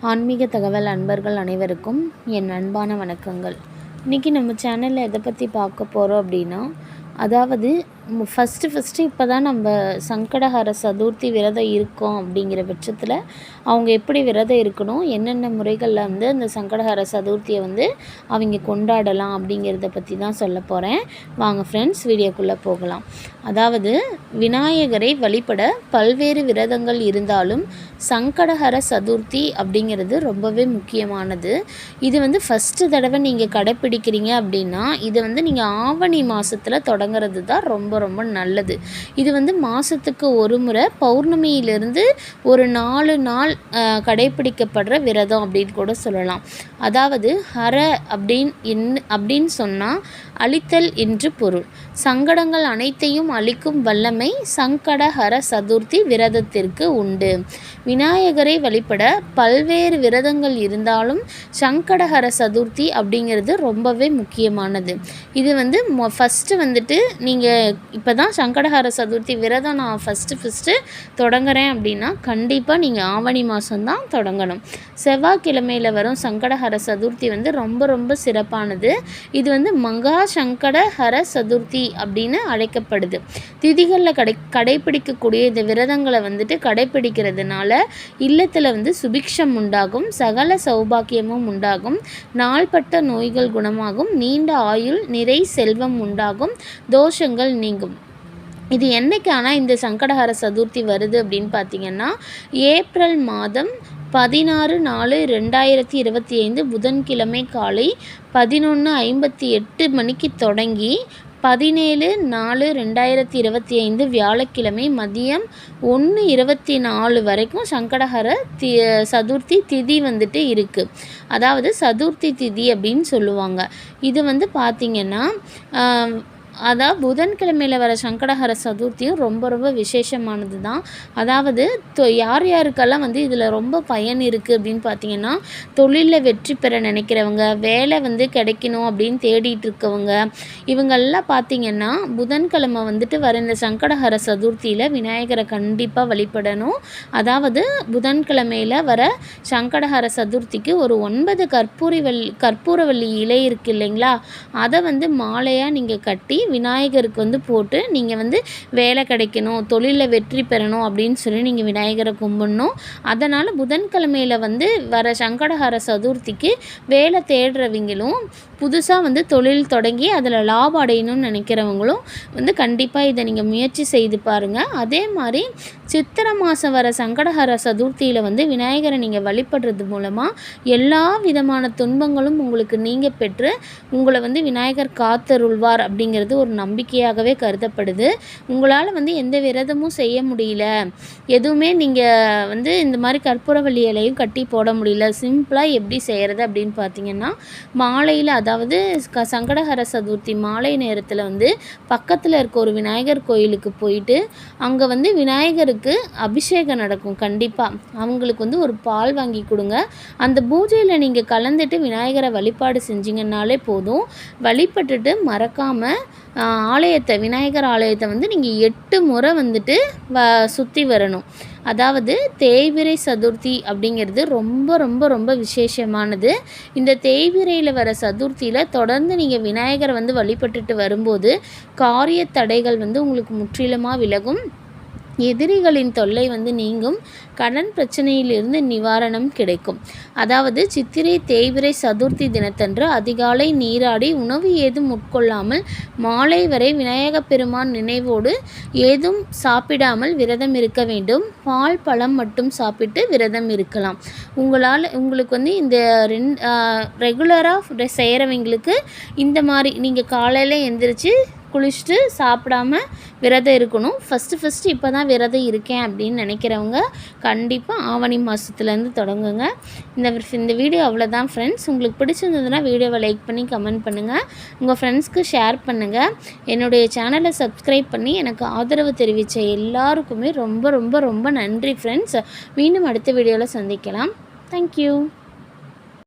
ஆன்மீக தகவல் அன்பர்கள் அனைவருக்கும் என் அன்பான வணக்கங்கள். இன்றைக்கி நம்ம சேனலில் எதை பற்றி பார்க்க போகிறோம் அப்படின்னா அதாவது ஃபஸ்ட்டு ஃபஸ்ட்டு இப்போ தான் நம்ம சங்கடஹர சதுர்த்தி விரதம் இருக்கோம் அப்படிங்கிற பட்சத்தில் அவங்க எப்படி விரதம் இருக்கணும் என்னென்ன முறைகளில் வந்து அந்த சங்கடஹர சதுர்த்தியை வந்து அவங்க கொண்டாடலாம் அப்படிங்கிறத பற்றி தான் சொல்ல போகிறேன் வாங்க ஃப்ரெண்ட்ஸ் வீடியோக்குள்ளே போகலாம். அதாவது விநாயகரை வழிபட பல்வேறு விரதங்கள் இருந்தாலும் சங்கடஹர சதுர்த்தி அப்படிங்கிறது ரொம்பவே முக்கியமானது. இது வந்து ஃபஸ்ட்டு தடவை நீங்கள் கடைப்பிடிக்கிறீங்க அப்படின்னா இது வந்து நீங்கள் ஆவணி மாதத்தில் தொடங்குறது தான் ரொம்ப ரொம்ப நல்லது. இது வந்து மாதத்துக்கு ஒரு முறை பௌர்ணமியிலிருந்து ஒரு நாலு நாள் கடைப்பிடிக்கப்படுற விரதம் அப்படின்னு கூட சொல்லலாம். அதாவது ஹர அப்படின் என் அப்படின்னு சொன்னால் அழித்தல் என்று பொருள். சங்கடங்கள் அனைத்தையும் அழிக்கும் வல்லமை சங்கடஹர சதுர்த்தி விரதத்திற்கு உண்டு. விநாயகரை வழிபட பல்வேறு விரதங்கள் இருந்தாலும் சங்கடஹர சதுர்த்தி அப்படிங்கிறது ரொம்பவே முக்கியமானது. இது வந்து ஃபஸ்ட்டு வந்துட்டு நீங்கள் இப்போ தான் சங்கடஹர சதுர்த்தி விரதம் நான் ஃபஸ்ட்டு ஃபஸ்ட்டு தொடங்குறேன் அப்படின்னா கண்டிப்பாக நீங்கள் ஆவணி மாதம்தான் தொடங்கணும். செவ்வாய்க்கிழமையில் வரும் சங்கடஹர சதுர்த்தி வந்து ரொம்ப ரொம்ப சிறப்பானது. இது வந்து மங்கா சங்கடஹர சதுர்த்தி அப்படின்னு அழைக்கப்படுது. திதிகளில் கடை கடைப்பிடிக்கக்கூடிய இந்த விரதங்களை வந்துட்டு கடைப்பிடிக்கிறதுனால இல்லத்தில் வந்து சுபிக்ஷம் உண்டாகும் சகல சௌபாக்கியமும் உண்டாகும் நாள்பட்ட நோய்கள் குணமாகும் நீண்ட ஆயுள் நிறை செல்வம் உண்டாகும் தோஷங்கள் நீங்கும். இது என்றைக்கு ஆனால் இந்த சங்கடஹர சதுர்த்தி வருது அப்படின்னு பார்த்தீங்கன்னா ஏப்ரல் மாதம் பதினாறு நாலு ரெண்டாயிரத்தி இருபத்தி ஐந்து புதன்கிழமை காலை பதினொன்று ஐம்பத்தி எட்டு மணிக்கு தொடங்கி பதினேழு நாலு ரெண்டாயிரத்தி இருபத்தி ஐந்து வியாழக்கிழமை மதியம் ஒன்று இருபத்தி நாலு வரைக்கும் சங்கடஹர தி சதுர்த்தி திதி வந்துட்டு இருக்குது அதாவது சதுர்த்தி திதி அப்படின்னு சொல்லுவாங்க. இது வந்து பார்த்திங்கன்னா அதான் புதன்கிழமையில் வர சங்கடஹர சதுர்த்தியும் ரொம்ப ரொம்ப விசேஷமானது தான் அதாவது யார் யாருக்கெல்லாம் வந்து இதில் ரொம்ப பயன் இருக்குது அப்படின்னு பார்த்தீங்கன்னா தொழிலில் வெற்றி பெற நினைக்கிறவங்க வேலை வந்து கிடைக்கணும் அப்படின்னு தேடிட்டு இருக்கவங்க இவங்கெல்லாம் பார்த்திங்கன்னா புதன்கிழமை வந்துட்டு வர இந்த சங்கடஹர சதுர்த்தியில் விநாயகரை கண்டிப்பாக வழிபடணும். அதாவது புதன்கிழமையில் வர சங்கடஹர சதுர்த்திக்கு ஒரு ஒன்பது கற்பூரி வள்ளி கற்பூரவள்ளி இலை இருக்குது இல்லைங்களா? அதை வந்து மாலையாக நீங்கள் கட்டி விநாயகருக்கு வந்து போட்டு நீங்கள் வந்து வேலை கிடைக்கணும் தொழிலில் வெற்றி பெறணும் அப்படின்னு சொல்லி நீங்கள் விநாயகரை கும்பிடணும். அதனால் புதன்கிழமையில் வந்து வர சங்கடஹர சதுர்த்திக்கு வேலை தேடுறவங்களும் புதுசாக வந்து தொழில் தொடங்கி அதில் லாபம் அடையணும்னு நினைக்கிறவங்களும் வந்து கண்டிப்பாக இதை நீங்கள் முயற்சி செய்து பாருங்கள் அதே மாதிரி சித்திரை மாதம் வர சங்கடஹர சதுர்த்தியில் வந்து விநாயகரை நீங்கள் வழிபடுறது மூலமாக எல்லா விதமான துன்பங்களும் உங்களுக்கு நீங்கள் பெற்று உங்களை வந்து விநாயகர் காத்தருள்வார் அப்படிங்கிறது ஒரு நம்பிக்கையாகவே கருதப்படுது. உங்களால் வந்து எந்த விரதமும் செய்ய முடியல. எதுவுமே நீங்கள் வந்து இந்த மாதிரி கற்பூரவள்ளி இலையும் கட்டி போட முடியல. சிம்பிளாக எப்படி செய்கிறது அப்படின்னு பார்த்தீங்கன்னா மாலையில் அதாவது க சங்கடஹர சதுர்த்தி மாலை நேரத்தில் வந்து பக்கத்தில் இருக்க ஒரு விநாயகர் கோயிலுக்கு போயிட்டு அங்கே வந்து விநாயகருக்கு அபிஷேகம் நடக்கும் கண்டிப்பாக அவங்களுக்கு வந்து ஒரு பால் வாங்கி கொடுங்க. அந்த பூஜையில் நீங்கள் கலந்துட்டு விநாயகரை வழிபாடு செஞ்சிங்கன்னாலே போதும். வழிபட்டுட்டு மறக்காமல் ஆலயத்தை விநாயகர் ஆலயத்தை வந்து நீங்கள் எட்டு முறை வந்துட்டு வ சுற்றி வரணும். அதாவது தேய்விரை சதுர்த்தி அப்படிங்கிறது ரொம்ப ரொம்ப ரொம்ப விசேஷமானது. இந்த தேய்விரையில் வர சதுர்த்தியில் தொடர்ந்து நீங்கள் விநாயகரை வந்து வழிபட்டுட்டு வரும்போது காரிய தடைகள் வந்து உங்களுக்கு முற்றிலுமாக விலகும். எதிரிகளின் தொல்லை வந்து நீங்கும். கடன் பிரச்சனையிலிருந்து நிவாரணம் கிடைக்கும். அதாவது சித்திரை தேய்விரை சதுர்த்தி தினத்தன்று அதிகாலை நீராடி உணவு ஏதும் உட்கொள்ளாமல் மாலை வரை விநாயக பெருமான் நினைவோடு ஏதும் சாப்பிடாமல் விரதம் இருக்க வேண்டும். பால் பழம் மட்டும் சாப்பிட்டு விரதம் இருக்கலாம். உங்களால் உங்களுக்கு வந்து இந்த ரெண் ரெகுலராக செய்கிறவங்களுக்கு இந்த மாதிரி நீங்கள் காலையில் எந்திரிச்சு குளிச்சுட்டு சாப்பிடாம விரதம் இருக்கணும். ஃபஸ்ட்டு ஃபஸ்ட்டு இப்போ தான் விரதம் இருக்கேன் அப்படின்னு நினைக்கிறவங்க கண்டிப்பாக ஆவணி மாதத்துலேருந்து தொடங்குங்க. இந்த இந்த வீடியோ அவ்வளோதான் ஃப்ரெண்ட்ஸ் உங்களுக்கு பிடிச்சிருந்ததுன்னா வீடியோவை லைக் பண்ணி கமெண்ட் பண்ணுங்கள் உங்கள் ஃப்ரெண்ட்ஸ்க்கு ஷேர் பண்ணுங்கள் என்னுடைய சேனலை சப்ஸ்கிரைப் பண்ணி எனக்கு ஆதரவு தெரிவித்த எல்லாருக்குமே ரொம்ப ரொம்ப ரொம்ப நன்றி ஃப்ரெண்ட்ஸ் மீண்டும் அடுத்த வீடியோவில் சந்திக்கலாம். தேங்க்யூ